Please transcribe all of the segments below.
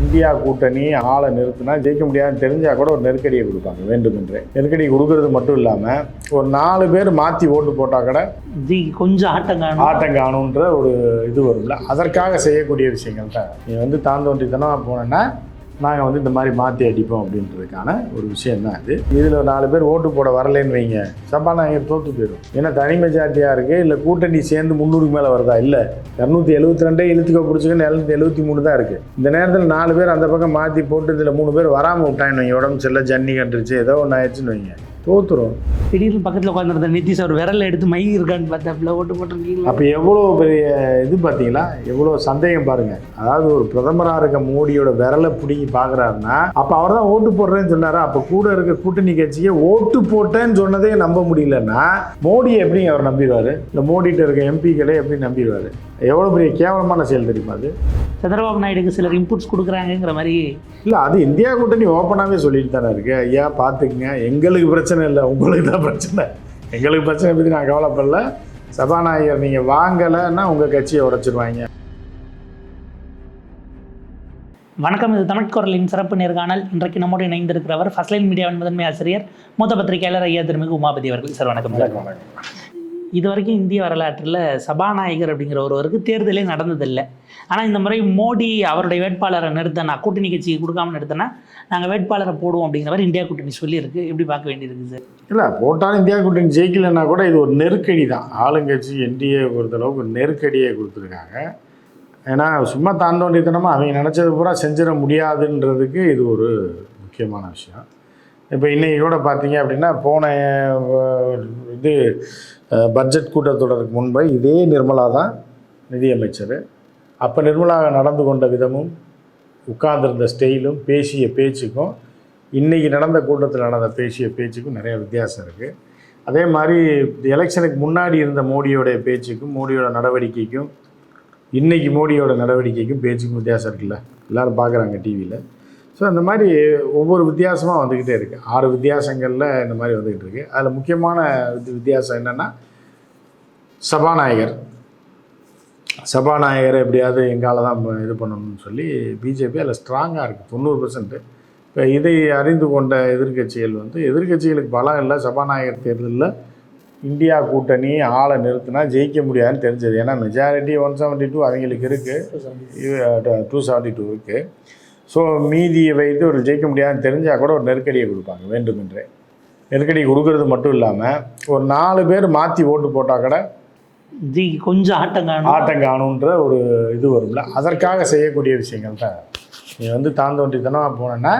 India கூட்டணி ஆளை நிறுத்தினா ஜெயிக்க முடியாதுன்னு தெரிஞ்சால் கூட ஒரு நெருக்கடியை கொடுப்பாங்க வேண்டுமென்றே நெருக்கடி கொடுக்கறது மட்டும் இல்லாமல் ஒரு நாலு பேர் மாற்றி ஓட்டு போட்டால் கூட ஜி கொஞ்சம் ஆட்டம் காணும். ஆட்டம் காணுன்ற ஒரு இது வரும்ல. அதற்காக செய்யக்கூடிய விஷயங்கள் தான் நீ வந்து தாந்தோண்டித்தனமாக போனேன்னா நாங்கள் வந்து இந்த மாதிரி மாற்றி அடிப்போம் அப்படின்றதுக்கான ஒரு விஷயம் தான் இது. இதில் நாலு பேர் ஓட்டு போட வரலன்னு வைங்க. சபாநாயகர் தோற்று போயிடும் ஏன்னா தனி மெஜாரிட்டியாக இருக்குது இல்லை கூட்டணி சேர்ந்து முந்நூறுக்கு மேலே வருதா? இல்லை. இரநூத்தி எழுபத்தி ரெண்டே இழுத்துக்க பிடிச்சிக்கன்னு எழுநூத்தி எழுபத்தி மூணு தான் இருக்குது இந்த நேரத்தில் நாலு பேர் அந்த பக்கம் மாற்றி போட்டு இதில் மூணு பேர் வராமல் விட்டாங்கன்னு வைங்க. உடம்பு சரியில்லை ஜன்னி கண்டுருச்சு ஏதோ ஒன்று ஆயிடுச்சுன்னு வைங்க. தோத்துரும். திடீர்னு பக்கத்தில் உட்காந்துருந்த நிதிஷ் அவர் விரல் எடுத்து மை இருக்கான்னு பார்த்தாப்புல ஓட்டு போட்டிருக்கீங்களா அப்போ எவ்வளோ பெரிய இது பார்த்தீங்களா? எவ்வளோ சந்தேகம் பாருங்க. அதாவது ஒரு பிரதமராக இருக்க மோடியோட விரலை பிடிங்கி பார்க்குறாருன்னா அப்போ அவர் தான் ஓட்டு போடுறேன்னு சொன்னாரு? அப்போ கூட இருக்க கூட்டணி கட்சியை ஓட்டு போட்டேன்னு சொன்னதே நம்ப முடியலன்னா மோடியை எப்படி அவர் நம்பிடுவார்? இந்த மோடிட்ட இருக்க எம்பிக்களை எப்படி நம்பிடுவார்? எவ்வளோ பெரிய கேவலமான செயல் தெரியுமா அது? சந்திரபாபு நாயுடுக்கு சிலர் இன்புட்ஸ் கொடுக்குறாங்கங்கிற மாதிரி. இல்லை அது இந்தியா கூட்டணி ஓப்பனாகவே சொல்லிட்டு தானே இருக்கு. ஐயா பார்த்துக்குங்க எங்களுக்கு பிரச்சனை இல்லை. உங்களுக்கு தான் பிரச்சனை. எங்களுக்கு பிரச்சனை பற்றி நான் கவலைப்படல. சபாநாயகர் நீங்கள் வாங்கலைன்னா உங்கள் கட்சியை உடைச்சிருவாங்க. வணக்கம் இது தமிழ் குரலின் சிறப்பு நேர்காணல் இன்றைக்கு நம்மோடு இணைந்திருக்கிறவர் ஃபர்ஸ்ட் லைன் மீடியாவின் முதன்மை ஆசிரியர் மூத்த பத்திரிகையாளர் ஐயா திருமிகு உமாபதி அவர்கள். சார் வணக்கம். சார் இது வரைக்கும் இந்திய வரலாற்றில் சபாநாயகர் அப்படிங்கிற ஒருவருக்கு தேர்தலே நடந்ததில்லை. ஆனால் இந்த முறை மோடி அவருடைய வேட்பாளரை நிறுத்தினா கூட்டணி கட்சிக்கு கொடுக்காம நிறுத்தினா நாங்கள் வேட்பாளரை போடுவோம் அப்படிங்கிற மாதிரி இந்தியா கூட்டணி சொல்லியிருக்கு. எப்படி பார்க்க வேண்டியிருக்கு சார்? இல்லை போட்டாலும் இந்தியா கூட்டணி ஜெயிக்கலைன்னா கூட இது ஒரு நெருக்கடி தான். ஆளுங்கட்சி என்டிஏ பொறுத்தளவுக்கு நெருக்கடியை கொடுத்துருக்காங்க. ஏன்னா சும்மா தாண்டோண்டித்தனமாக அவங்க நினச்சது பூரா செஞ்சிட முடியாதுன்றதுக்கு இது ஒரு முக்கியமான விஷயம். இப்போ இன்றைக்கி கூட பார்த்தீங்க அப்படின்னா போன இது பட்ஜெட் கூட்டத்தொடருக்கு முன்பு இதே நிர்மலா தான் நிதியமைச்சர். அப்போ நிர்மலா நடந்து கொண்ட விதமும் உட்கார்ந்திருந்த ஸ்டைலும் பேசிய பேச்சுக்கும் இன்றைக்கி நடந்த கூட்டத்தில் நடந்த பேசிய பேச்சுக்கும் நிறைய வித்தியாசம் இருக்குது அதே மாதிரி எலெக்ஷனுக்கு முன்னாடி இருந்த மோடியோடைய பேச்சுக்கும் மோடியோட நடவடிக்கைக்கும் இன்றைக்கி மோடியோட நடவடிக்கைக்கும் பேச்சுக்கும் வித்தியாசம் இருக்குல்ல? எல்லாரும் பார்க்குறாங்க டிவியில் ஸோ அந்த மாதிரி ஒவ்வொரு வித்தியாசமாக வந்துக்கிட்டே இருக்குது ஆறு வித்தியாசங்களில் இந்த மாதிரி வந்துக்கிட்டு இருக்குது அதில் முக்கியமான வித்தி- வித்தியாசம் என்னென்னா சபாநாயகர். சபாநாயகரை எப்படியாவது எங்கால தான் இது பண்ணணும்னு சொல்லி பிஜேபி அதில் ஸ்ட்ராங்காக இருக்குது தொண்ணூறு பர்சன்ட் இப்போ இதை அறிந்து கொண்ட எதிர்க்கட்சிகள் வந்து எதிர்க்கட்சிகளுக்கு பலம் இல்லை சபாநாயகர் தேர்தலில் இந்தியா கூட்டணி ஆளை நிறுத்தினா ஜெயிக்க முடியாதுன்னு தெரிஞ்சது. ஏன்னா மெஜாரிட்டி ஒன் செவன்ட்டி டூ அவங்களுக்கு இருக்குது டூ செவன்ட்டி டூ இருக்குது ஸோ மீதியை வைத்து ஒரு ஜெயிக்க முடியாதுன்னு தெரிஞ்சால் கூட ஒரு நெருக்கடியை கொடுப்பாங்க வேண்டுமென்றே. நெருக்கடி கொடுக்கறது மட்டும் இல்லாமல் ஒரு நாலு பேர் மாற்றி ஓட்டு போட்டால் கூட ஜி கொஞ்சம் ஆட்டம் காணும். ஆட்டம் காணுன்ற ஒரு இது வரும்ல. அதற்காக செய்யக்கூடிய விஷயங்கள் தான். நீ வந்து தாந்தோண்டித்தனமாக போனேன்னா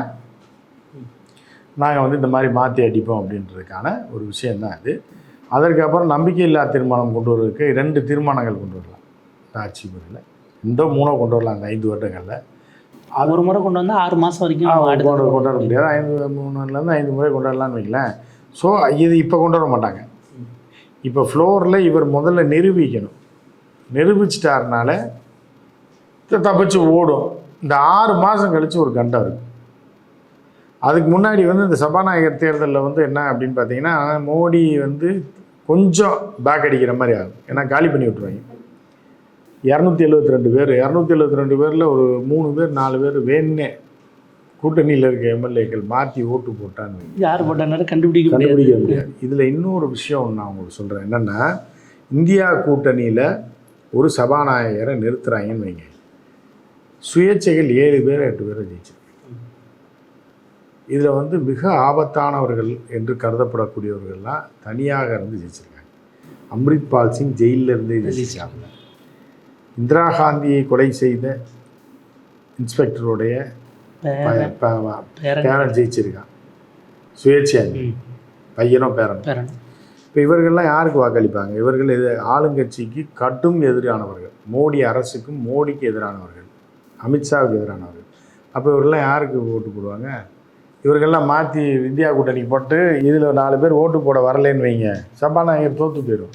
நாங்கள் வந்து இந்த மாதிரி மாற்றி அடிப்போம் அப்படின்றதுக்கான ஒரு விஷயந்தான் இது. அதற்கப்புறம் நம்பிக்கையில்லா தீர்மானம் கொண்டு வருவதற்கு ரெண்டு தீர்மானங்கள் கொண்டு வரலாம். இந்த ஆட்சி முறையில். இந்த மூணோ கொண்டு வரலாம் அந்த ஐந்து வருடங்களில். ஒரு முறை கொண்டு வந்தா ஆறு மாசம் வரைக்கும் கொண்டு அடுத்த கொண்டு வர முடியாது. ஐந்து மூணுலேருந்து ஐந்து முறை கொண்டு வரலாம்னு வைங்களேன். ஸோ இது இப்போ கொண்டு வர மாட்டாங்க. இப்போ ஃப்ளோரில் இவர் முதல்ல நிரூபிக்கணும். நிரூபிச்சிட்டாருனால தப்பிச்சு ஓடும். இந்த ஆறு மாதம் கழித்து ஒரு கண்டம் இருக்கும் அதுக்கு முன்னாடி வந்து இந்த சபாநாயகர் தேர்தலில் வந்து என்ன அப்படின்னு பார்த்தீங்கன்னா மோடி வந்து கொஞ்சம் பேக் அடிக்கிற மாதிரி ஆகும். ஏன்னா காலி பண்ணி விட்ருவாங்க இரநூத்தி எழுபத்தி ரெண்டு பேர். இரநூத்தி எழுபத்தி ரெண்டு பேரில் ஒரு மூணு பேர் நாலு பேர் வேணுன்னே கூட்டணியில் இருக்க எம்எல்ஏக்கள் மாற்றி ஓட்டு போட்டான்னு. யார் போட்டாலும் கண்டுபிடிக்க கண்டுபிடிக்க முடியாது. இதில் இன்னொரு விஷயம் நான் உங்களுக்கு சொல்கிறேன் என்னென்னா இந்தியா கூட்டணியில் ஒரு சபாநாயகரை நிறுத்துறாங்கன்னு வைங்க. சுயேட்சைகள் ஏழு பேர் எட்டு பேரை ஜெயிச்சிருக்காங்க இதில் வந்து மிக ஆபத்தானவர்கள் என்று கருதப்படக்கூடியவர்கள்லாம் தனியாக இருந்து ஜெயிச்சிருக்காங்க. அம்ரித்பால் சிங் ஜெயிலில் இருந்தே ஜெயிச்சிருக்காங்க இந்திரா காந்தியை கொலை செய்த இன்ஸ்பெக்டருடைய பேரன். ஜெயிச்சிருக்கான். சுயேட்சையாக ம், பையனும் பேரனும். வேற இப்போ இவர்கள்லாம் யாருக்கு வாக்களிப்பாங்க? இவர்கள் இது ஆளுங்கட்சிக்கு கடும் எதிரானவர்கள். மோடி அரசுக்கும் மோடிக்கு எதிரானவர்கள். அமித்ஷாவுக்கு எதிரானவர்கள். அப்போ இவர்கள்லாம் யாருக்கு ஓட்டு போடுவாங்க? இவர்கள்லாம் மாற்றி இந்தியா கூட்டணி போட்டு இதில் நாலு பேர் ஓட்டு போட வரலைன்னு வைங்க. சபாநாயகர் தோற்று போயிடும்.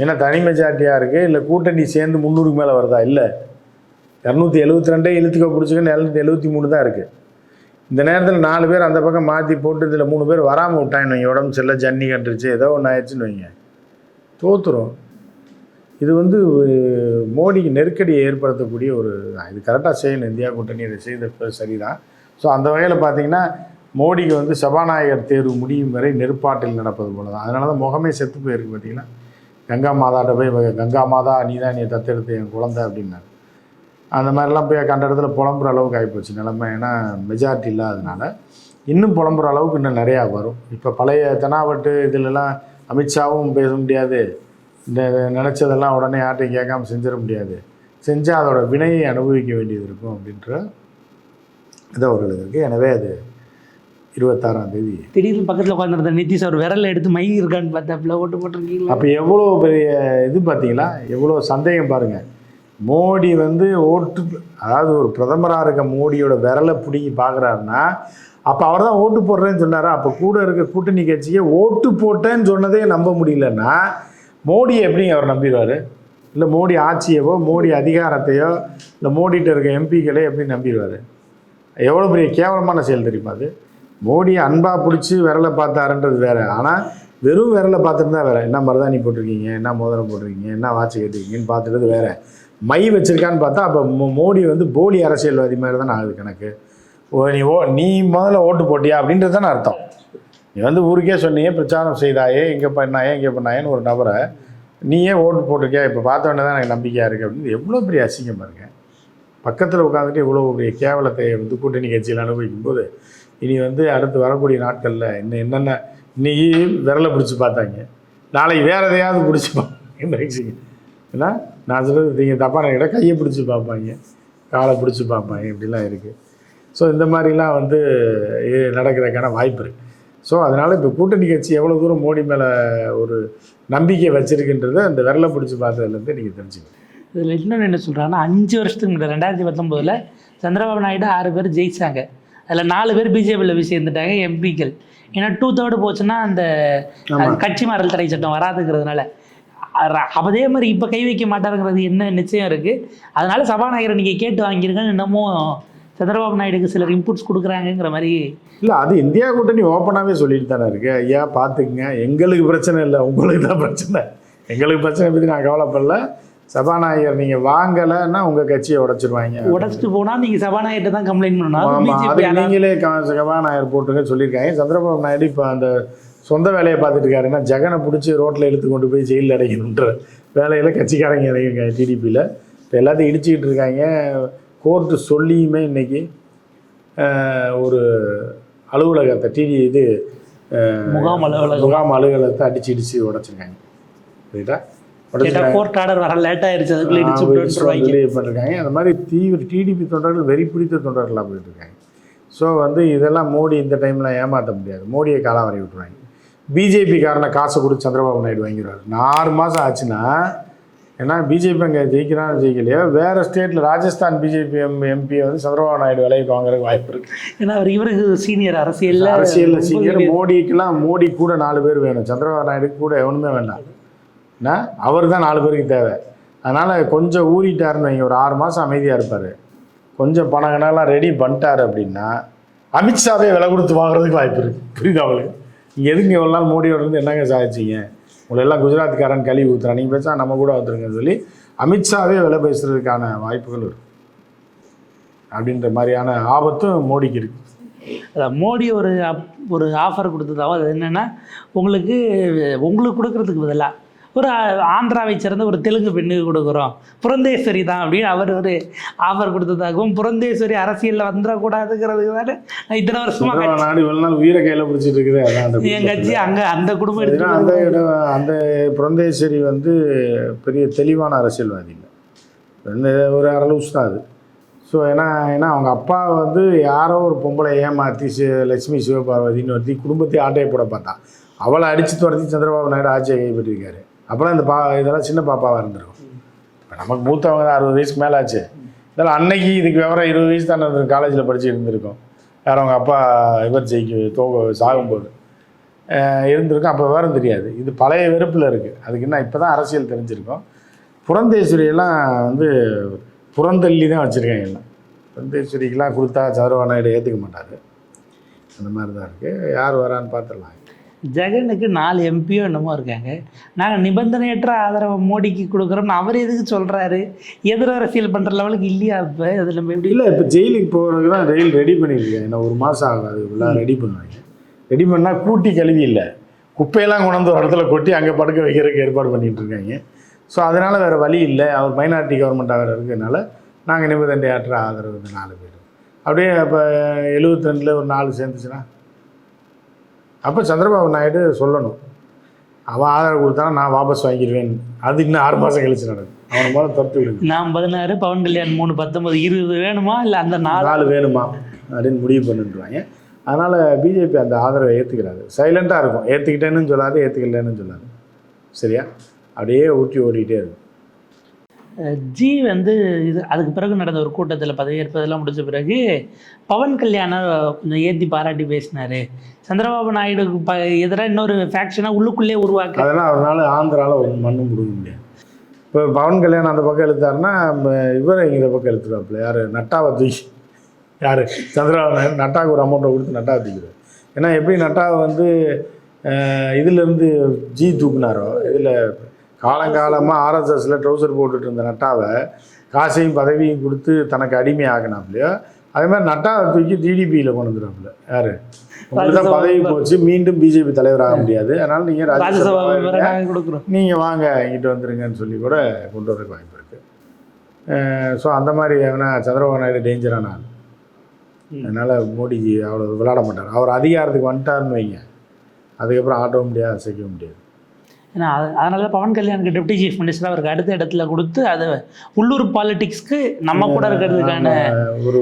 ஏன்னா தனி மெஜாரிட்டியாக இருக்குது இல்லை கூட்டணி சேர்ந்து முந்நூறுக்கு மேலே வருதா? இல்லை. இரநூத்தி எழுபத்தி ரெண்டே இழுத்துக்க பிடிச்சிக்கன்னு எழுநூத்தி எழுபத்தி மூணு தான் இருக்குது இந்த நேரத்தில் நாலு பேர் அந்த பக்கம் மாற்றி போட்டு இதில் மூணு பேர் வராமல் விட்டாங்க வைங்க. உடம்பு சரியில்லை ஜன்னி கண்டுருச்சு ஏதோ ஒன்று ஆயிடுச்சுன்னு வைங்க. தோத்துரும். இது வந்து மோடிக்கு நெருக்கடியை ஏற்படுத்தக்கூடிய ஒரு. இது கரெக்டாக செய்யணும். இந்தியா கூட்டணி இதை செய்தது சரிதான். ஸோ அந்த வகையில் பார்த்தீங்கன்னா மோடிக்கு வந்து சபாநாயகர் தேர்வு முடியும் வரை நெருப்பாட்டில் நடப்பது போல தான் அதனால தான் முகமே செத்து போயிருக்கு பார்த்தீங்கன்னா கங்கா மாதாட்ட போய் கங்கா மாதா நீ தான் நீ தத்தெடுத்து என் குழந்தை அப்படின்னாரு. அந்த மாதிரிலாம் போய் கண்ட இடத்துல புலம்புற அளவுக்கு ஆகிப்போச்சு நிலமை. ஏன்னா மெஜாரிட்டி இல்லாததுனால இன்னும் புலம்புற அளவுக்கு இன்னும் நிறையா வரும். இப்போ பழைய தெனாவட்டு இதிலெல்லாம் அமித்ஷாவும் பேச முடியாது. இந்த நினச்சதெல்லாம் உடனே யார்ட்டையும் கேட்காம செஞ்சிட முடியாது. செஞ்சால் அதோட வினையை அனுபவிக்க வேண்டியது இருக்கும் அப்படின்ற இது அவர்களுக்கு இருக்குது எனவே அது இருபத்தாறாம் தேதி. திடீர்னு பக்கத்தில் உட்காந்துருந்த நிதிஷ் அவர் விரல் எடுத்து மை இருக்கான்னு பார்த்தாப்புல ஓட்டு போட்டிருக்கீங்களா? அப்போ எவ்வளோ பெரிய இது பார்த்தீங்களா? எவ்வளோ சந்தேகம் பாருங்கள் மோடி வந்து ஓட்டு அதாவது ஒரு பிரதமராக இருக்க மோடியோட விரலை பிடிங்கி பார்க்குறாருன்னா அப்போ அவர் தான் ஓட்டு போடுறேன்னு சொன்னாரா? அப்போ கூட இருக்க கூட்டணி கட்சியை ஓட்டு போட்டேன்னு சொன்னதே நம்ப முடியலன்னா மோடியை எப்படிங்க அவர் நம்பிடுவார்? இல்லை மோடி ஆட்சியவோ மோடி அதிகாரத்தையோ இல்லை மோடிகிட்ட இருக்க எம்பிக்களே எப்படி நம்பிடுவார்? எவ்வளோ பெரிய கேவலமான செயல் தெரியுமா அது? மோடியை அன்பாக பிடிச்சி விரலை பார்த்தாருன்றது வேற. ஆனால் வெறும் விரலை பார்த்துட்டு வேற. என்ன மருதாணி போட்டிருக்கீங்க? என்ன மோதிரம் போட்டிருக்கீங்க? என்ன வாட்ச் கேட்டிருக்கீங்கன்னு பார்த்துட்டு வேற. மை வச்சிருக்கான்னு பார்த்தா அப்போ மோ- மோடி வந்து போலி அரசியல்வாதி மாதிரி தானே ஆகுது கணக்கு. ஓ நீ ஓ நீ முதல்ல ஓட்டு போட்டியா? அப்படின்றது தானே அர்த்தம். நீ வந்து ஊருக்கே சொன்னியே பிரச்சாரம் செய்தாயே இங்கே பண்ணாயே இங்கே பண்ணாயேன்னு ஒரு நபரை நீயே ஓட்டு போட்டிருக்கியா? இப்போ பார்த்த உடனே தான் எனக்கு நம்பிக்கையாக இருக்குது அப்படின்னு. எவ்வளோ பெரிய அசிங்கம் பாருங்க. பக்கத்தில் உட்காந்துட்டு இவ்வளோ பெரிய கேவலத்தை வந்து கூட்டணி கட்சியில் அனுபவிக்கும் போது இனி வந்து அடுத்து வரக்கூடிய நாட்களில் இன்னும் என்னென்ன இன்னைக்கு விரலை பிடிச்சி பார்த்தாங்க. நாளைக்கு வேறு எதையாவது பிடிச்சி பார்ப்பாங்க. ஏன்னா நான் சொல்கிறது நீங்கள் தப்பான கிட்ட கையை பிடிச்சி பார்ப்பாங்க. காலை பிடிச்சி பார்ப்பாங்க. இப்படிலாம் இருக்குது ஸோ இந்த மாதிரிலாம் வந்து நடக்கிறதுக்கான வாய்ப்பு இருக்குது ஸோ அதனால் இப்போ கூட்டணி கட்சி எவ்வளோ தூரம் மோடி மேலே ஒரு நம்பிக்கை வச்சுருக்குன்றதை அந்த விரலை பிடிச்சி பார்த்ததுலேருந்து நீங்கள் தெரிஞ்சுக்கணும். இதில் இன்னொன்று என்ன சொல்கிறாங்கன்னா அஞ்சு வருஷத்துக்கு முன்னாடி ரெண்டாயிரத்தி பத்தொம்போதில் சந்திரபாபு நாயுடு ஆறு பேர் ஜெயிச்சாங்க. அதில் நாலு பேர் பிஜேபியில் போய் சேர்ந்துட்டாங்க எம்பிக்கள் ஏன்னா டூ தேர்டு போச்சுன்னா அந்த கட்சி மாறல் தடை சட்டம் வராதுங்கிறதுனால. அதே மாதிரி இப்போ கை வைக்க மாட்டாருங்கிறது என்ன நிச்சயம் இருக்குது அதனால சபாநாயகரை நீங்கள் கேட்டு வாங்கியிருங்க இன்னமும் சந்திரபாபு நாயுடுக்கு சிலர் இன்புட்ஸ் கொடுக்குறாங்கங்கிற மாதிரி இல்லை அது இந்தியா கூட்டணி ஓப்பனாகவே சொல்லிட்டு தானே இருக்கு. ஐயா பார்த்துக்குங்க எங்களுக்கு பிரச்சனை இல்லை உங்களுக்கு தான் பிரச்சனை. எங்களுக்கு பிரச்சனை பற்றி நான் கவலைப்படல. சபாநாயகர் நீங்கள் வாங்கலைன்னா உங்கள் கட்சியை உடைச்சிருவாங்க. உடச்சிட்டு போனால் நீங்கள் சபாநாயகர்கிட்ட தான் கம்ப்ளைண்ட் பண்ணணும். அதுக்கு நீங்களே சபாநாயகர் போட்டுங்க சொல்லியிருக்காங்க. சந்திரபாபு நாயுடு இப்போ அந்த சொந்த வேலையை பார்த்துட்டு இருக்காருன்னா ஜெகனை பிடிச்சி ரோட்டில் இழுத்து கொண்டு போய் ஜெயிலில் அடைக்கணுன்ற வேலையில் கட்சிக்காரங்க இறங்கியிருக்காங்க டிடிபியில் இப்போ எல்லாத்தையும் இடிச்சிக்கிட்டு இருக்காங்க. கோர்ட்டு சொல்லியுமே இன்னைக்கு ஆஹ், ஒரு அலுவலகத்தை டிடி இது முகாம் அலுவலகம். முகாம் அலுவலகத்தை அடிச்சு இடிச்சு உடச்சிருக்காங்க. ரைட்டா கோர்ட் ஆர்டர் வர லேட் ஆயிருச்சு அதுக்குள்ள இடிச்சு விட்டுருவாங்க ரிலீவ் பண்ணிருக்காங்க அந்த மாதிரி தீவிர டிடிபி தொண்டர்கள் வெறி பிடித்த தொண்டர்களாக போயிட்டு இருக்காங்க ஸோ வந்து இதெல்லாம் மோடி இந்த டைமில் ஏமாற்ற முடியாது. மோடியை காலம் வரை விட்டுருவாங்க பிஜேபி காரனை காசை கொடுத்து சந்திரபாபு நாயுடு வாங்கிடுவார். ஆறு மாதம் ஆச்சுன்னா ஏன்னா பிஜேபி அங்கே ஜெயிக்கிறான் ஜெயிக்கலையோ? வேறு ஸ்டேட்டில் ராஜஸ்தான் பிஜேபி எம் எம்பியை வந்து சந்திரபாபு நாயுடு விலைக்கு வாங்குறதுக்கு வாய்ப்பு இருக்குது ஏன்னா அவர் இவருக்கு சீனியர் அரசியல்ல அரசியலில் சீனியர் மோடிக்கெல்லாம் மோடி கூட நாலு பேர் வேணும். சந்திரபாபு நாயுடு கூட எவனுமே வேண்டாம். அவர் தான் நாலு பேருக்கு தேவை. அதனால் கொஞ்சம் ஊறிட்டாருன்னு வைங்க ஒரு ஆறு மாதம் அமைதியாக இருப்பார். கொஞ்சம் பணம் ரெடி பண்ணிட்டாரு அப்படின்னா அமித்ஷாவே விலை கொடுத்து வாங்குறதுக்கு வாய்ப்பு இருக்குது புரியுது அவளுக்கு நீங்கள் எதுக்கு எவ்வளோ நாள் மோடியோட இருந்து என்னங்க சாதிச்சிங்க? உங்களை எல்லாம் குஜராத்காரன் கழுவி ஊற்றுறான் நீங்கள் பேசா நம்ம கூட வந்துருங்கன்னு சொல்லி அமித்ஷாவே விலை பேசுறதுக்கான வாய்ப்புகள் இருக்கு. அப்படின்ற மாதிரியான ஆபத்தும் மோடிக்கு இருக்குது அதான் மோடி ஒரு அப்- ஒரு ஆஃபர் கொடுத்ததாவோ அது என்னென்னா உங்களுக்கு உங்களுக்கு கொடுக்கறதுக்கு பதிலாக ஒரு ஆந்திராவை சேர்ந்த ஒரு தெலுங்கு பெண்ணுக்கு கொடுக்குறோம். புரந்தேஸ்வரி தான் அப்படின்னு அவர் ஒரு ஆஃபர் கொடுத்ததாகவும் புரந்தேஸ்வரி அரசியலில் வந்துடக்கூடாதுங்கிறதுக்கு தானே இத்தனை வருஷமா சந்திரபாபு நாயுடு இவ்வளோ நாள் உயிரை கையில் பிடிச்சிட்டு இருக்குது. என் கட்சி அங்கே அந்த குடும்பம் எடுத்து அந்த இடம் அந்த புரந்தேஸ்வரி வந்து பெரிய தெளிவான அரசியல்வாதி இல்லை. இந்த ஒரு அரை லூஸ் தான் அது. ஸோ ஏன்னா ஏன்னா அவங்க அப்பா வந்து யாரோ ஒரு பொம்பளை ஏமாற்றி சி லட்சுமி சிவபார்வதின்னு ஒருத்தி குடும்பத்தை ஆட்டையை போட பார்த்தான் அவளை அடித்து துரத்தி சந்திரபாபு நாயுடு ஆட்சியை கைப்பற்றிருக்காரு. அப்புறம் இந்த பா இதெல்லாம் சின்ன பாப்பாவாக இருந்திருக்கும். இப்போ நமக்கு மூத்தவங்க தான் அறுபது வயசுக்கு மேலே ஆச்சு இதெல்லாம் அன்னைக்கு இதுக்கு விவரம் இருபது வயசு தானே காலேஜில் படித்து இருந்திருக்கோம். வேறு அவங்க அப்பா இவர் ஜெயிக்க தோக சாகும்போது. இருந்திருக்கும். அப்போ விவரம் தெரியாது. இது பழைய வெறுப்பில் இருக்குது அதுக்கு என்ன இப்போ தான் அரசியல் தெரிஞ்சிருக்கோம். புறந்தேஸ்வரியெல்லாம் வந்து புறந்தள்ளி தான் வச்சுருக்காங்க எல்லாம். புறந்தேஸ்வரிக்கெலாம் கொடுத்தா சந்திரபாபு நாயுடு ஏற்றுக்க மாட்டார் அந்த மாதிரி தான் இருக்குது யார் வரான்னு பார்த்துடலாம். ஜெகனுக்கு நாலு எம்பியோ என்னமோ இருக்காங்க. நாங்கள் நிபந்தனையற்ற ஆதரவை மோடிக்கு கொடுக்குறோம்னு அவர் எதுக்கு சொல்கிறாரு எதிர் அரசியல் பண்ணுற லெவலுக்கு இல்லையா இப்போ? அதில் நம்ம எப்படி இல்லை இப்போ ஜெயிலுக்கு போகிறதுக்கு தான் ரயில் ரெடி பண்ணியிருக்கேன் என்ன ஒரு மாதம் ஆகும். அதுக்குள்ள ரெடி பண்ணுவாங்க. ரெடி பண்ணால் கூட்டி கழுவி இல்லை. குப்பையெல்லாம் கொண்டு வந்து ஒரு இடத்துல கொட்டி அங்கே படுக்க வைக்கிறதுக்கு ஏற்பாடு பண்ணிட்டு இருக்காங்க. ஸோ அதனால் வேறு வழி இல்லை. அவர் மைனாரிட்டி கவர்மெண்ட்டாக வேறு இருக்கிறதுனால நாங்கள் நிபந்தனையற்ற ஆதரவு நாலு பேர் அப்படியே இப்போ எழுபத்தி ரெண்டில் ஒரு நாலு சேர்ந்துச்சுன்னா அப்போ சந்திரபாபு நாயுடு சொல்லணும். அவன் ஆதரவு கொடுத்தானா நான் வாபஸ் வாங்கிடுவேன். அது இன்னும் ஆறு மாதம் கழிச்சு நடக்கும். அவனை முதல்ல துரத்து விடுங்க. நான் பதினாறு பவன் கல்யாண் மூணு பத்தொன்பது இருபது வேணுமா? இல்லை அந்த நாலு? நாலு வேணுமா? அப்படின்னு முடிவு பண்ணிட்டுருவாங்க அதனால் பிஜேபி அந்த ஆதரவை ஏற்றுக்கிறாரு சைலண்ட்டாக இருக்கும். ஏற்றுக்கிட்டேன்னு சொல்லாது ஏற்றுக்கலன்னு சொல்லாது. சரியா? அப்படியே ஊற்றி ஓடிக்கிட்டே இருக்கும். ஜி வந்து இது அதுக்கு பிறகு நடந்த ஒரு கூட்டத்தில் பதவியேற்பதெல்லாம் முடிஞ்ச பிறகு பவன் கல்யாணம் கொஞ்சம் ஏற்றி பாராட்டி பேசினாரு. சந்திரபாபு நாயுடுக்கு ப எதிராக இன்னொரு ஃபேக்ஷனாக உள்ளுக்குள்ளே உருவாக்க. அதெல்லாம் அவரால் ஆந்திராவில் ஒரு மண்ணும் கொடுக்க முடியாது. இப்போ பவன் கல்யாணம் அந்த பக்கம் எழுத்தாருன்னா இவர் இந்த பக்கம் இழுத்துருவாப்புல யார்? நட்டாவை தூக்கி. யார்? சந்திரபாபு நாயுடு. நட்டாவுக்கு ஒரு அமௌண்ட்டை கொடுத்து நட்டாவை தூக்கிடுவார். ஏன்னா எப்படி நட்டாவை வந்து இதுலேருந்து ஜி தூக்குனாரோ இதில் காலங்காலமாக ஆர்எஸ்எஸில் ட்ரௌசர் போட்டுட்டு இருந்த நட்டாவை காசையும் பதவியும் கொடுத்து தனக்கு அடிமை ஆகினாப்லையோ அதே மாதிரி நட்டாவை தூக்கி டிடிபியில் கொண்டு வந்துடுவாப்புல யார்? உங்களுக்கு தான் பதவி போச்சு. மீண்டும் பிஜேபி தலைவர் ஆக முடியாது. அதனால் நீங்கள் ராஜ்யசபா நாங்கள் வாங்க இங்கிட்டு வந்துருங்கன்னு சொல்லி கூட கொண்டு வரதுக்கு வாய்ப்பு இருக்குது ஸோ அந்த மாதிரி எவனா சந்திரபாபு நாயுடு டேஞ்சரான ஆள். அதனால் மோடிஜி அவ்வளோ விளையாட மாட்டார். அவர் அதிகாரத்துக்கு வந்துட்டாருன்னு வைங்க. அதுக்கப்புறம் ஆட்டவும் முடியாது அசைக்கவும் முடியாது. ஏன்னா அது- அதனால பவன் கல்யாணுக்கு டெப்டி சீஃப் மினிஸ்டர் அவருக்கு அடுத்த இடத்துல கொடுத்து அதை உள்ளூர் பாலிடிக்ஸ்க்கு நம்ம கூட இருக்கிறதுக்கான ஒரு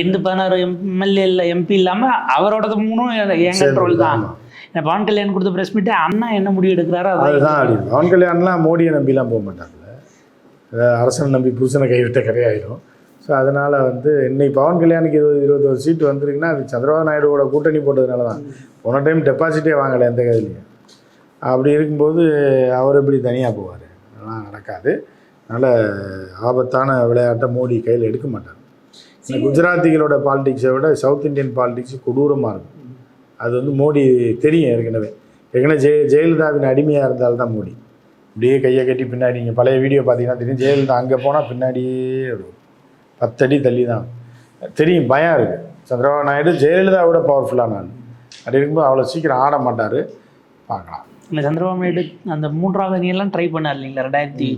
எந்த பதினாறு எம்எல்ஏ இல்லை எம்பி இல்லாமல் அவரோட மூணும் என் கண்ட்ரோல் தான். பவன் கல்யாண் கொடுத்த ப்ரெஸ் மீட்டே அண்ணா என்ன முடிவு எடுக்கிறாரோ அதை அதுதான் பவன் கல்யாண்லாம் மோடியை நம்பிலாம் போக அதாவது அரசனை நம்பி புருஷனை கைவிட்ட கரையாயிடும் ஸோ அதனால் வந்து இன்னைக்கு பவன் கல்யாணுக்கு இருபது இருபத்தொரு சீட்டு வந்திருக்குன்னா அது சந்திரபாபு நாயுடுவோட கூட்டணி போட்டதுனால தான் போன டைம் டெபாசிட்டே வாங்கலை எந்த கதையிலையும். அப்படி இருக்கும்போது அவர் எப்படி தனியாக போவார்? அதெல்லாம் நடக்காது. அதனால் ஆபத்தான விளையாட்டை மோடி கையில் எடுக்க மாட்டார். இந்த குஜராத்திகளோட பாலிடிக்ஸை விட சவுத் இந்தியன் பாலிடிக்ஸ் கொடூரமாக இருக்கும். அது வந்து மோடி தெரியும் ஏற்கனவே. ஏற்கனவே ஜெய ஜெயலலிதாவின் அடிமையாக இருந்தால்தான் மோடி. அப்படியே கையை கட்டி பின்னாடி நீங்கள் பழைய வீடியோ பார்த்தீங்கன்னா தெரியும் ஜெயலலிதா அங்கே போனால் பின்னாடியே பத்தடி தள்ளி தான் தெரியும் பயம் இருக்குது சந்திரபாபு நாயுடு ஜெயலலிதாவோட பவர்ஃபுல்லான ஆள். அப்படி இருக்கும்போது அவ்வளோ சீக்கிரம் ஆட மாட்டார். பார்க்கலாம். இந்த சந்திரபாபு நாயுடு அந்த மூன்றாவது அணியெல்லாம் ட்ரை பண்ணார் இல்லைங்களா ரெண்டாயிரத்தி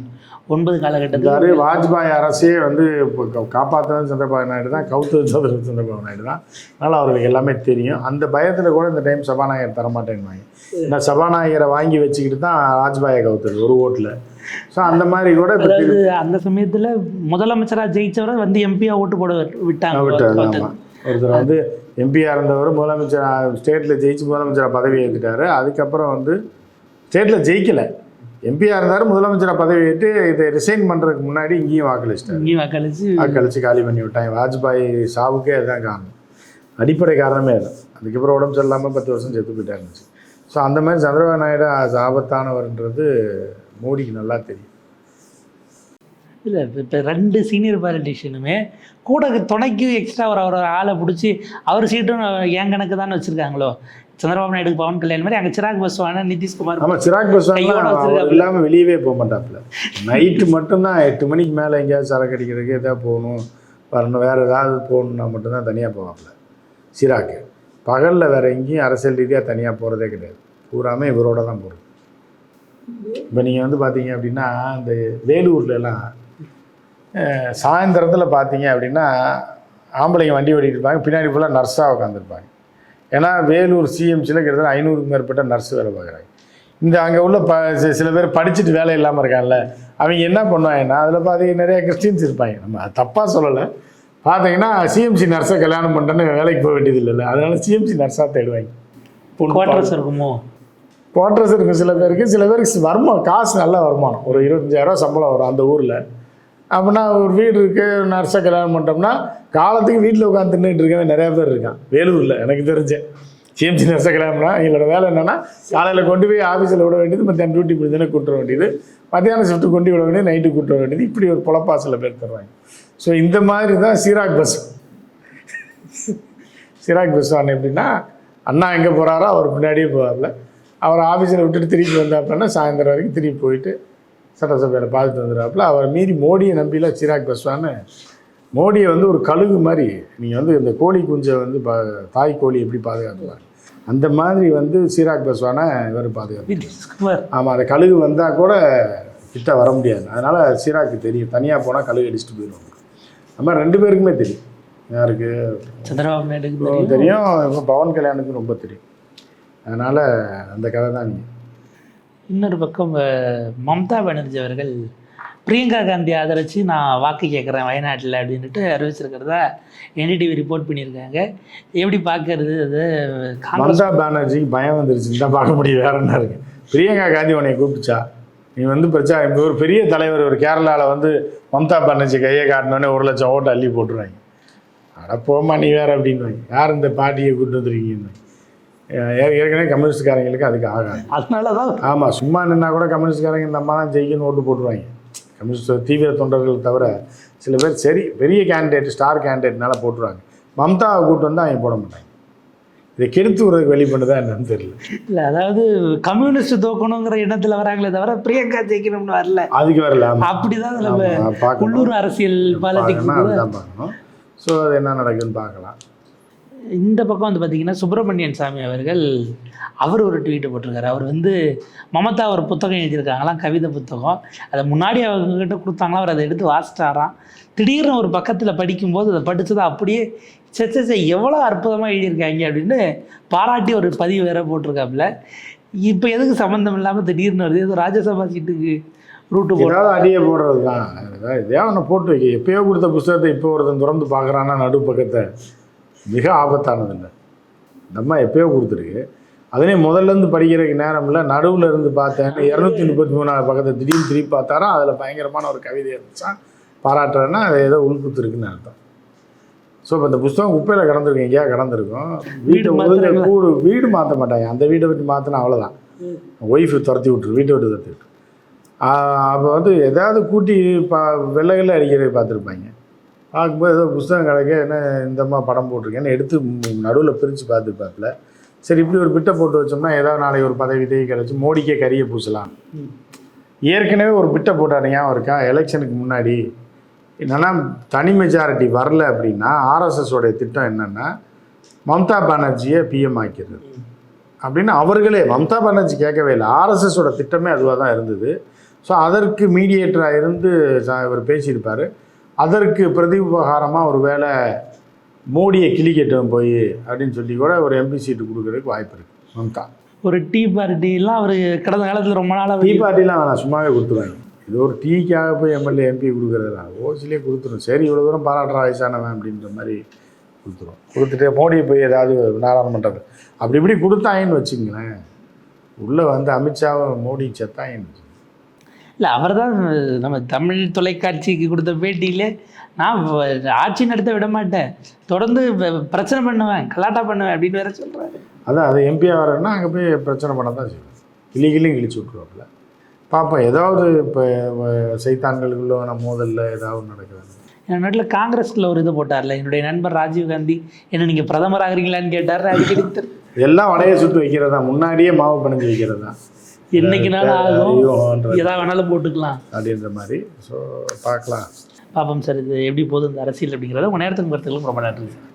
ஒன்பது காலகட்டத்தில்? வாஜ்பாய் அரசே வந்து இப்போ காப்பாற்றுறது சந்திரபாபு நாயுடு தான் கவுத்தது சந்திர சந்திரபாபு நாயுடு தான். அதனால் அவர்களுக்கு எல்லாமே தெரியும். அந்த பயத்தில் கூட இந்த டைம் சபாநாயகர் தரமாட்டேங்குவாங்க நான் சபாநாயகரை வாங்கி வச்சுக்கிட்டு தான் வாஜ்பாயை கவுத்தது ஒரு ஓட்டில். ஸோ அந்த மாதிரி கூட அந்த சமயத்தில் முதலமைச்சராக ஜெயிச்சவரை வந்து எம்பியா ஓட்டு போட விட்டாங்க. ஆமாம் ஒருத்தர் வந்து எம்பியாக இருந்தவர் முதலமைச்சர் ஸ்டேட்டில் ஜெயிச்சு முதலமைச்சராக பதவி ஏற்றுட்டாரு அதுக்கப்புறம் வந்து ஸ்டேட்டில் ஜெயிக்கலை. எம்பியாக இருந்தார் முதலமைச்சராக பதவி ஏற்று இதை ரிசைன் பண்ணுறதுக்கு முன்னாடி இங்கேயும் வாக்களிச்சிட்டாரு. இங்கேயும் வாக்களிச்சு. வாக்களித்து காலி பண்ணி விட்டாங்க. வாஜ்பாய் சாவுக்கே அதுதான் காரணம். அடிப்படை காரணமே அது. அதுக்கப்புறம் உடம்பு சரியில்லாமல் பத்து வருஷம் செத்து போயிட்டாருந்துச்சு ஸோ அந்த மாதிரி சந்திரபாபு நாயுடு ஆபத்தானவர்ன்றது மோடிக்கு நல்லா தெரியும். இல்லை இப்போ ரெண்டு சீனியர் பாலிட்டிஷியனுமே கூட துணைக்கு எக்ஸ்ட்ரா ஒரு ஒரு ஆளை பிடிச்சி அவர் சீட்டும் என் கணக்கு தான் வச்சுருக்காங்களோ? சந்திரபாபு நாயுடு பவன் கல்யாண் மாதிரி அங்கே சிராக் பஸ்வான நிதிஷ்குமார் ஆமாம் சிராக் அவர் வச்சிருக்காப்புல. இல்லாமல் வெளியவே போக மாட்டாப்புல நைட்டு மட்டும்தான் எட்டு மணிக்கு மேலே எங்கேயாவது சரக்கு அடிக்கிறதுக்கு எதாவது போகணும் வரணும் வேறு ஏதாவது போகணுன்னா மட்டும்தான் தனியாக போவாப்புல சிராக்கு பகலில் வேறு எங்கேயும் அரசியல் ரீதியாக தனியாக போகிறதே கிடையாது. பூராமே இவரோட தான் போகிறது இப்போ நீங்கள் வந்து பார்த்தீங்க அப்படின்னா இந்த வேலூர்ல எல்லாம் அஹ், சாயந்தரத்தில் பார்த்தீங்க அப்படின்னா ஆம்பளைங்க வண்டி ஓட்டிட்டு இருப்பாங்க. பின்னாடி ஃபுல்லாக நர்ஸாக உட்காந்துருப்பாங்க ஏன்னா வேலூர் சிஎம்சியில் கிட்டத்தட்ட ஐநூறுக்கும் மேற்பட்ட நர்ஸ் வேலை பார்க்குறாங்க. இந்த அங்கே உள்ள ப சில பேர் படிச்சுட்டு வேலை இல்லாமல் இருக்காங்கல்ல அவங்க என்ன பண்ணுவாங்கன்னா அதில் பார்த்தீங்கன்னா நிறைய கிறிஸ்டின்ஸ் இருப்பாங்க. நம்ம தப்பாக சொல்லலை. பார்த்தீங்கன்னா சிஎம்சி நர்ஸை கல்யாணம் பண்ணுறேன்னு வேலைக்கு போக வேண்டியது இல்லைல்ல அதனால சிஎம்சி நர்ஸாக தேடுவாங்க. குவார்டர்ஸ் இருக்குமோ? குவார்டர்ஸ் இருக்கும் சில பேருக்கு. சில பேருக்கு வருமானம் காசு நல்ல வருமானம். ஒரு இருபத்தஞ்சாயிரரூவா சம்பளம் வரும் அந்த ஊரில். அப்படின்னா ஒரு வீடு இருக்குது நர்ஸை கல்யாணம் பண்ணிட்டோம்னா காலத்துக்கு வீட்டில் உட்காந்து தின்னுட்டு இருக்கவன் நிறையா பேர் இருக்கான் வேலூரில் எனக்கு தெரிஞ்ச. சிஎம்சி நர்ஸை கல்யாணம்னா எங்களோட வேலை என்னென்னா காலையில் கொண்டு போய் ஆஃபீஸில் விட வேண்டியது மத்தியானம் டியூட்டி முடிஞ்சோன்னே கூட்டு வேண்டியது. மத்தியானம் ஷிஃப்ட்டு கொண்டு விட வேண்டியது நைட்டு கூட்டு வர வேண்டியது. இப்படி ஒரு பொழப்பா சில பேர் தருவாங்க. ஸோ இந்த மாதிரி தான் சிராக் பஸ். சிராக் பஸ்வான் எப்படின்னா அண்ணா எங்கே போகிறாரோ அவர் பின்னாடியே போவார்ல. அவர் ஆஃபீஸில் விட்டுட்டு திருப்பி வந்தாப்புலன்னா சாயந்தரம் வரைக்கும் திருப்பி போயிட்டு சட்டசபையில் பார்த்துட்டு வந்துடுறாப்புல. அவர் மீறி மோடியை நம்பிலாம் சிராக் பஸ்வான்னு மோடியை வந்து ஒரு கழுகு மாதிரி நீங்கள் வந்து இந்த கோழி குஞ்சை வந்து பா தாய் கோழி எப்படி பாதுகாத்துவார் அந்த மாதிரி வந்து சிராக் பஸ்வானை இவர் சுமார் ஆமாம் அந்த கழுகு வந்தால் கூட கிட்ட வர முடியாது. அதனால் சிராக்கு தெரியும். தனியாக போனால் கழுகு அடிச்சுட்டு போயிடுவாங்க. அது மாதிரி ரெண்டு பேருக்குமே தெரியும். யாருக்கு? சந்திரபாபு தெரியும். இப்போ பவன் கல்யாணுக்கு ரொம்ப தெரியும். அதனால் அந்த கதை தான் நீ இன்னொரு பக்கம் மம்தா பானர்ஜி அவர்கள் பிரியங்கா காந்தி ஆதரித்து நான் வாக்கு கேட்குறேன் வயநாட்டில் அப்படின்ட்டு அறிவிச்சிருக்கிறதா என்டிடிவி ரிப்போர்ட் பண்ணியிருக்காங்க. எப்படி பார்க்கறது அது? மம்தா பானர்ஜிக்கு பயம் வந்துருச்சுன்னு தான் பார்க்க முடியும் வேற என்ன இருக்கு? பிரியங்கா காந்தி உன்னை கூப்பிடுச்சா நீ வந்து பிரச்சனை இப்போ ஒரு பெரிய தலைவர் ஒரு கேரளாவில் வந்து மம்தா பானர்ஜி கையை காட்டினோடனே ஒரு லட்சம் ஓட்டு அள்ளி போட்டுருவாங்க. அட போமா நீ வேற அப்படின்னு யார் இந்த பாட்டியை கூப்பிட்டு வந்துருக்கீங்க? ஏற்கனவே கம்யூனிஸ்ட்காரங்களுக்கு அதுக்கு ஆகாது. அதனால தான் ஆமாம் சும்மா நின்னா கூட கம்யூனிஸ்ட்காரங்க இந்த அம்மா தான் ஜெயிக்கணும் ஓட்டு போட்டுருவாங்க. கம்யூனிஸ்ட் தீவிர தொண்டர்கள் தவிர சில பேர் சரி பெரிய கேண்டிடேட் ஸ்டார் கேண்டிடேட்னால போட்டுருவாங்க. மம்தாவை கூட்டு வந்து அவங்க போட மாட்டாங்க. இதை கெடுத்து விடுறதுக்கு வெளி பண்ணுதா என்னன்னு தெரியல. இல்லை அதாவது கம்யூனிஸ்ட் தோக்கணுங்கிற எண்ணத்தில் வராங்களே தவிர பிரியங்கா ஜெயிக்கணும்னு வரல. அதுக்கு வரல. அப்படிதான் நம்ம. உள்ளூர் அரசியல் பாலிடிக்ஸ் பார்க்கணும். ஸோ அது என்ன நடக்குதுன்னு பார்க்கலாம். இந்த பக்கம் வந்து பார்த்தீங்கன்னா சுப்பிரமணியன் சாமி அவர்கள் அவர் ஒரு ட்வீட்டு போட்டிருக்காரு. அவர் வந்து மமதா ஒரு புத்தகம் எழுதியிருக்காங்களாம் கவிதை புத்தகம். அதை முன்னாடி அவங்ககிட்ட கொடுத்தாங்களாம் அவர் அதை எடுத்து வாசிட்டாராம் திடீர்னு ஒரு பக்கத்தில் படிக்கும்போது அதை படித்ததை அப்படியே சே சே, சே எவ்வளோ அற்புதமாக எழுதியிருக்காங்க அப்படின்னு பாராட்டி ஒரு பதிவு வேற போட்டிருக்காப்புல. இப்போ எதுக்கு சம்மந்தம் இல்லாமல் திடீர்னு வருது? ஏதோ ராஜ்யசபா சீட்டுக்கு ரூட்டு போடாது அடியே போடுறது தான் ஏதாவது ஒன்று போட்டு வைக்க. எப்பயோ கொடுத்த புஸ்தகத்தை இப்போ ஒருத்தன் திறந்து பார்க்குறான்னா நடு பக்கத்தை மிக ஆபத்தானது இல்லை நம்ம எப்பயோ கொடுத்துருக்கு. அதனே முதல்ல இருந்து படிக்கிறதுக்கு நேரம் இல்லை. நடுவில் இருந்து பார்த்தேன். இரநூத்தி முப்பத்தி மூணாவது பக்கத்தை திடீர்னு திருப்பி பார்த்தாரா? அதில் பயங்கரமான ஒரு கவிதை இருந்துச்சா? பாராட்டுறேன்னா அது ஏதோ உள்குத்து இருக்குன்னு அர்த்தம். ஸோ இப்போ இந்த புஸ்தகம் குப்பையில் கடந்திருக்கும் எங்கேயா கடந்திருக்கும். வீட்டை மாத்துறாங்களா? கூடு வீடு மாற்ற மாட்டாங்க. அந்த வீட்டை விட்டு மாற்றினா அவ்வளோதான் ஒய்ஃபு துரத்தி விட்டுரு வீட்டை விட்டு துரத்தி விட்டுரு. அப்போ வந்து எதாவது கூட்டி பா வெள்ளைகளில் அடிக்கிறது பார்த்துருப்பாங்க. பார்க்கும்போது ஏதோ புஸ்தகம் கிடைக்க என்ன இந்தம்மா படம் போட்டிருக்கேன்னு எடுத்து நடுவில் பிரித்து பார்த்துருப்பாப்புல சரி இப்படி ஒரு பிட்டை போட்டு வச்சோம்னா ஏதாவது நாளைக்கு ஒரு பதவி தேவி கிடச்சி மோடிக்கே கறியை பூசலாம். ஏற்கனவே ஒரு பிட்டை போட்டாரு ஏன் இருக்கா? எலெக்ஷனுக்கு முன்னாடி. என்னென்னா தனி மெஜாரிட்டி வரல அப்படின்னா ஆர்எஸ்எஸோடைய திட்டம் என்னென்னா மம்தா பானர்ஜியை பிஎம் ஆக்கிறது அப்படின்னு அவர்களே மம்தா பானர்ஜி கேட்கவே இல்லை. ஆர்எஸ்எஸோட திட்டமே அதுவாக தான் இருந்தது. ஸோ அதற்கு மீடியேட்டராக இருந்து இவர் பேசியிருப்பார். அதற்கு பிரதி உபகாரமாக ஒரு வேளை மோடியை கிளிக்கட்டும் போய் அப்படின்னு சொல்லி கூட ஒரு எம்பி சீட்டு கொடுக்கறதுக்கு வாய்ப்பு இருக்குது மம்தா ஒரு டீ பார்ட்டிலாம் அவர் கடந்த காலத்தில் ரொம்ப நாளாக டீ பார்ட்டிலாம் வேணாம் சும்மாவே கொடுத்துருவாங்க. இது ஒரு டீக்காக போய் எம்எல்ஏ எம்பி கொடுக்குறதுல ஓசிலே கொடுத்துரும். சரி இவ்வளோ தூரம் பாராட்டுற வயசானவன் அப்படின்ற மாதிரி கொடுத்துரும். கொடுத்துட்டு மோடியை போய் ஏதாவது நாடாளுமன்றது அப்படி இப்படி கொடுத்தாங்கன்னு வச்சுங்களேன். உள்ளே வந்து அமித்ஷாவும் மோடி செத்தாங்கன்னு வச்சுக்கோங்க. இல்லை அவர் தான் நம்ம தமிழ் தொலைக்காட்சிக்கு கொடுத்த பேட்டியிலே நான் ஆட்சி நடத்த விட மாட்டேன். தொடர்ந்து பிரச்சனை பண்ணுவேன் கலாட்டா பண்ணுவேன் அப்படின்னு வேற சொல்கிறாரு அதான் அது எம்பியாக வரேன்னா அங்கே போய் பிரச்சனை பண்ண தான் செய்வோம் கிளி கிளி கிழிச்சு விட்ருவாப்புல பார்ப்போம் ஏதாவது இப்போ சைத்தான்களுக்குள்ள மோதலில் ஏதாவது நடக்குது? என் நாட்டில் காங்கிரஸ்ல ஒரு இது போட்டார்ல என்னுடைய நண்பர் ராஜீவ் காந்தி. என்ன நீங்கள் பிரதமர் ஆகுறீங்களான்னு கேட்டார் அடிக்கடி எல்லாம் வடையை சுட்டு வைக்கிறது? முன்னாடியே மாவு பிணைஞ்சு வைக்கிறது? தான் என்னைக்குனாலும் ஆகும். எதா வேணாலும் போட்டுக்கலாம். அப்படின்ற மாதிரி. ஸோ பார்க்கலாம். பாப்போம் சார் இது எப்படி போகுது இந்த அரசியல் அப்படிங்கிறத. உங்கள் நேரத்துக்கு கருத்துக்களும் ரொம்ப நன்றி சார்.